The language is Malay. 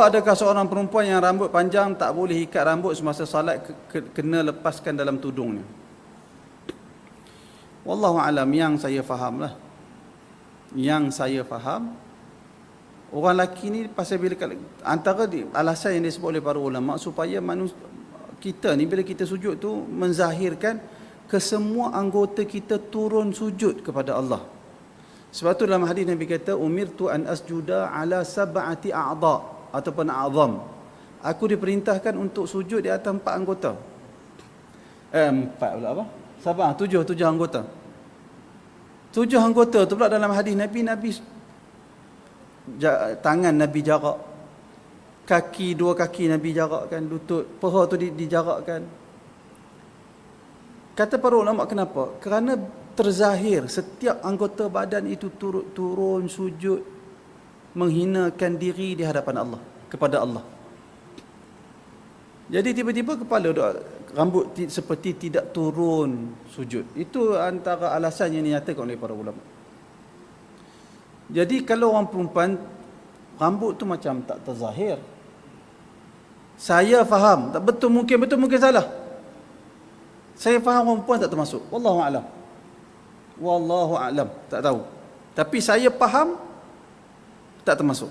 Adakah seorang perempuan yang rambut panjang tak boleh ikat rambut semasa salat ke- ke- kena lepaskan dalam tudungnya? Wallahu alam yang saya faham lah. Yang saya faham orang lelaki ni pasal bila antara alasan yang disebut oleh para ulama supaya manusia kita ni bila kita sujud tu menzahirkan kesemua anggota kita turun sujud kepada Allah. Sebab tu dalam hadis Nabi kata umirtu an asjuda ala sab'ati a'dha ataupun a'zam. Aku diperintahkan untuk sujud di atas empat anggota. Eh, empat pula apa? Sabah, tujuh, tujuh anggota. Tujuh anggota tu pula dalam hadis Nabi, Nabi tangan Nabi jarak. Kaki, dua kaki Nabi jarakkan. Lutut, peha tu di, dijarakkan. Kata para ulama kenapa? Kerana terzahir setiap anggota badan itu turut turun sujud menghinakan diri di hadapan Allah kepada Allah. Jadi tiba-tiba kepala rambut ti, seperti tidak turun sujud. Itu antara alasan yang dinyatakan oleh para ulama. Jadi kalau orang perempuan rambut tu macam tak terzahir. Saya faham, tak betul mungkin betul mungkin salah. Saya faham orang perempuan tak termasuk. Wallahu a'lam. Wallahu a'lam, tak tahu. Tapi saya faham tak termasuk.